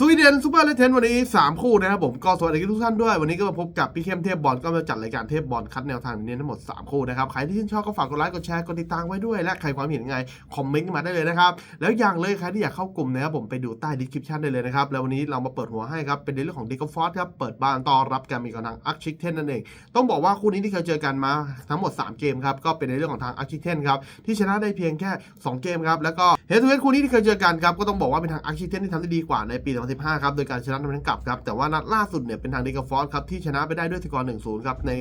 สวีเดนซูเปอร์เลเทนวันนี้ 3 คู่นะครับผมก็สวัสดีทุกท่านด้วย วันนี้ก็มาพบกับพี่เข้มเทพบอลก็มาจัดรายการเทพบอลคัดแนวทางนี้ทั้งหมด 3 คู่นะครับ ใครที่ชื่นชอบก็ฝากกดไลค์กดแชร์กดติดตามไว้ด้วย และใครความเห็นยังไง คอมเมนต์กันมาได้เลยนะครับ แล้วอย่างเลยใครที่อยากเข้ากลุ่มนะครับผมไปดูใต้ดีคริปชันได้เลยนะครับ แล้ววันนี้เรามาเปิดหัวให้ครับเป็นในเรื่องของดิกฟอร์ครับเปิดบ้านต้อนรับการมีกับทางอักชิกเทนนั่นเองต้องบอกว่าคู่นี้ที่เคยเจอกันมาทั้งหมด 3 เกมครับก็เป็นในเรื่องของทางอักชิกเทนครับที่ชนะได้เพียงแค่ 2 เกมครับแล้วก็ เฮดทูเฮดคู่นี้ที่เคยเจอกันครับก็ต้องบอกว่าเป็นทางอักชิเทนที่ทำได้ดีกว่าในปี 2015 ครับโดยการชนะในทั้งกลับครับแต่ว่านัดล่าสุดเนี่ยเป็นทางดิกฟอร์ครับที่ชนะไปได้ด้วยสกอร์ 1-0 ครับใน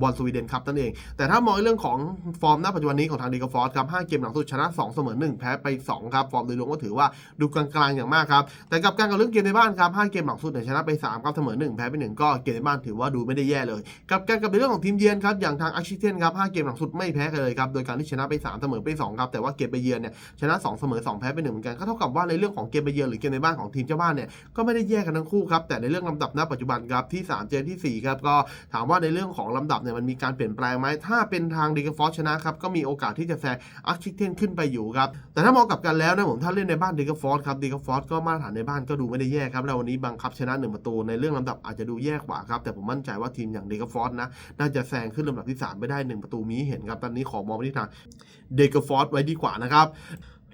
บอลสวีเดนครับนั่นเอง แต่ถ้ามองในเรื่องของฟอร์มณปัจจุบันนี้ของทางดิกฟอร์ครับ5เกมหลังสุดชนะ 2 เสมอ 1 แพ้ไป 2 ครับ ฟอร์มโดยรวมก็ถือว่าดูกลางๆอย่างมากครับแต่กับการกับเรื่องเกมในบ้านครับ5เกมหลังสุดเนี่ยชนะไป3ครับเสมอ 1 แพ้ไป 1 ก็เกมในบ้านถือว่าดูไม่ได้แย่เลย กับการกับในเรื่องของทีมเยือนครับอย่างทางอาชิเทนครับ5เกมหลังสุดไม่แพ้กันเลยครับโดยการที่ชนะไป3เสมอไป2ครับแต่ว่าเกมไปเยือนเนี่ยชนะ2เสมมอ 2 แพ้ไป1เหมือนกันก็เท่ากับว่าในเรื่องของเกมไปเยือนหรือเกมในบ้านของทีมเจ้าบ้านเนี่ยก็ไม่ได้แย่กันทั้งคู่ครับแต่ในเรื่องลำดับณปัจจุบันครับที่ 3 เจอที่4ครับก็ถามว่าในเรื่องของลำดับเนี่ยมันมีการเปลี่ยนแปลงไหมถ้าเป็นทางดิกฟอร์ชนะครับก็มีโอกาสที่จะแซงอาชิเทนขึ้นไปอยู่ครับแต่ถ้ามองกลับกันแล้วนะผมถ้าเล่นในบ้านดิกฟอร์ครับดิกฟอร์ก็มาตรฐานในบ้านก็ดูไม่ได้แย่ครับแล้ววันนี้บังคับชนะหนึ่งประตูในเรื่องลำดับอาจจะดูแย่กว่าครับแต่ผมมั่นใจว่าทีมอย่างดิกฟอร์นะน่าจะแซงขึ้นลำดับที่ 3ไปได้ 1 ประตูมีเห็นครับ ตอนนี้ขอมองไปที่ทางเดกฟอร์ไว้ดีกว่านะครับ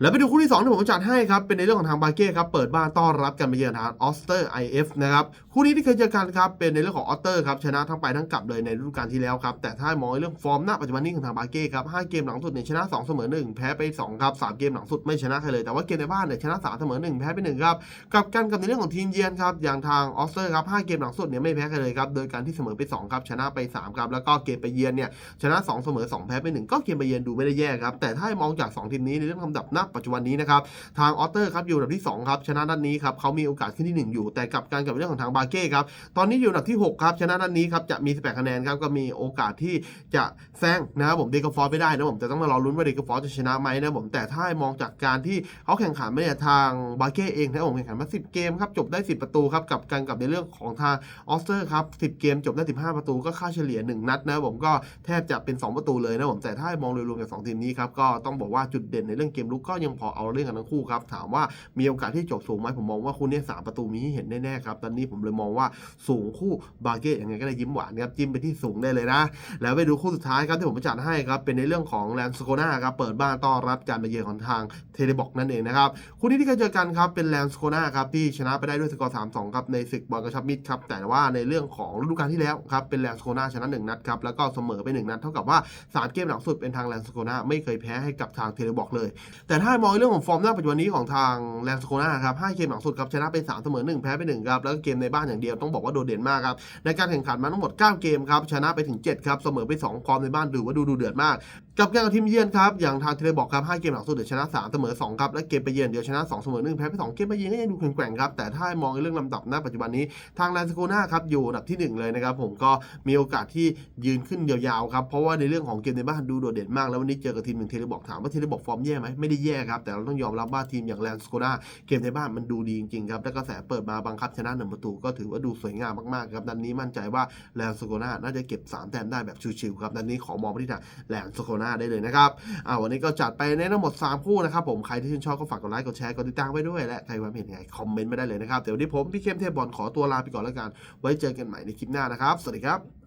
แล้วไปดูคู่ที่2ที่ผมจัดให้ครับ เป็นในเรื่องของทางบาเก้ครับ เปิดบ้านต้อนรับกันไปเยือนทางออสเตอร์ IF นะครับ คู่นี้ที่เคยเจอกันครับ เป็นในเรื่องของออสเตอร์ครับ ชนะทั้งไปทั้งกลับเลยในฤดูกาลที่แล้วครับ แต่ถ้ามองในเรื่องฟอร์มณปัจจุบันนี้ของทางบาเก้ครับ5เกมหลังสุดเนี่ยชนะ 2 เสมอ 1 แพ้ไป2ครับ3เกมหลังสุดไม่ชนะใครเลย แต่ว่าเกมในบ้านเนี่ยชนะ3เสมอ 1 แพ้ไป1ครับกับกันกับในเรื่องของทีมเยือนครับ อย่างทางออสเตอร์ครับ5เกมหลังสุดเนี่ยไม่แพ้ใครเลยครับ โดยการที่เสมอไป2ครับ ชนะไป3ครับ แล้วก็เกมไปเยือนเนี่ยชนะ2เสมอ2แพ้ไป1ก็เกมไปเยือนดูไม่ได้แย่ครับแต่ถ้ามองจาก2ทีมนี้ในเรื่องลำดับณปัจจุบันนี้นะครับทางออสเตอร์ครับอยู่อันดับที่2ครับชนะนัดนี้ครับเขามีโอกาสขึ้นที่ 1 อยู่ แต่กับการกับเรื่องของทางบาเก้ครับตอนนี้อยู่อันดับที่6ครับชนะนัดนี้ครับจะมี 18 คะแนนครับก็มีโอกาสที่จะแซงนะครับผมเดกฟอร์ไปได้นะผมแต่ต้องมารอลุ้นว่าเดกฟอร์จะชนะไหมนะผมแต่ถ้ามองจากการที่เขาแข่งขันมาเนี่ยทางบาเก้เองนะผมแข่งขันมา10 เกมครับจบได้ 10 ประตูครับกับกันกับในเรื่องของทางออสเตอร์ครับ10 เกมจบได้ 15 ประตูก็ค่าเฉลี่ย 1 นัดนะผมก็แทบจะเป็น 2 ประตูเลยนะผมแต่ถ้ามองโดยรวมจากสองทีมนี้ครับก็ต้องบอกว่าจุดเด่นในเรื่องเกมลุกก็ยังพอเอาเรื่องกันทั้งคู่ครับ ถามว่ามีโอกาสที่จบสูงไหมผมมองว่าคู่นี้สามประตูมีให้เห็นแน่ๆครับ ตอนนี้ผมเลยมองว่าสูงคู่บาเก้ยังไงก็ได้ยิ้มหวานครับจิ้มไปที่สูงได้เลยนะ แล้วไปดูคู่สุดท้ายครับที่ผมจัดให้ครับเป็นในเรื่องของแลนสโกนาครับเปิดบ้านต้อนรับการมาเยือนของทางเทเลบอกนั่นเองนะครับคู่นี้ที่เคยเจอกันครับเป็นแลนสโกนาครับที่ชนะไปได้ด้วยสกอร์3-2ครับในศึกบอลกระชับมิตรครับแต่ว่าในเรื่องของฤดูกาลที่แล้วครับเป็นแลนสโกนาชนะหนึ่งนัดครับแล้วก็เสมอไปหนึ่งนัดเท่ากับว่าสามเกมหลังสุดเป็นทางแลนสโกนาไม่เคยแพ้ให้กับทางเทเลบอกเลย แต่ถ้ามองเรื่องของฟอร์มหน้าปัจจุบันนี้ของทางแลนสโคนาครับ5เกมหลังสุดครับชนะไป3เสมอ1แพ้ไป1ครับแล้วก็เกมในบ้านอย่างเดียวต้องบอกว่าโดดเด่นมากครับในการแข่งขันมาทั้งหมด 9 เกมครับชนะไปถึง7ครับเสมอไป 2 ความในบ้านถือว่าดูดูเดือดมาก กับการกับทีมเยือนครับ อย่างทางเทเลบอกครับ5เกมหลังสุดเดี๋ยวชนะ3เสมอ2ครับ และเกมไปเยือนเดี๋ยวชนะ2เสมอ1แพ้ไป2เกมไปเยือนก็ยังดูแข็งแกร่งครับ แต่ถ้ามองในเรื่องลำดับณปัจจุบันนี้ทางแลนสโกนาครับอยู่อันดับที่ 1 เลยนะครับ ผมก็มีโอกาสที่ยืนขึ้นยาวๆครับ เพราะว่าในเรื่องของเกมในบ้านดูโดดเด่นมากแล้ววันนี้เจอกับทีมหนึ่งเทเลบอกถามว่าเทเลบอกฟอร์มแย่ไหมไม่ได้แย่ครับแต่เราต้องยอมรับว่าทีมอย่างแลนสโกนาเกมในบ้านมันดูดีจริงๆครับแล้วกระแสเปิดมาบังคับชนะหนึ่งประตูก็ถือว่าดูสวยงามมากๆครับนัดนี้มั่นใจว่าแลนสโกนาน่าจะเก็บสามแต้มได้แบบชิวๆครับนัดนี้ขอมองไปที่ทางแลนสโกนาได้เลยนะครับอ่าวันนี้ก็จัดไปในทั้งหมด 3 คู่นะครับผมใครที่ชื่นชอบก็ฝากกดไลค์กดแชร์กดติดตามไว้ด้วยและใครความเห็นยังไงคอมเมนต์มาได้เลยนะครับเดี๋ยววันนี้ผมพี่เข้มเทพบอลขอตัวลาไปก่อนแล้วกัน ไว้เจอกันใหม่ในคลิปหน้านะครับ สวัสดีครับ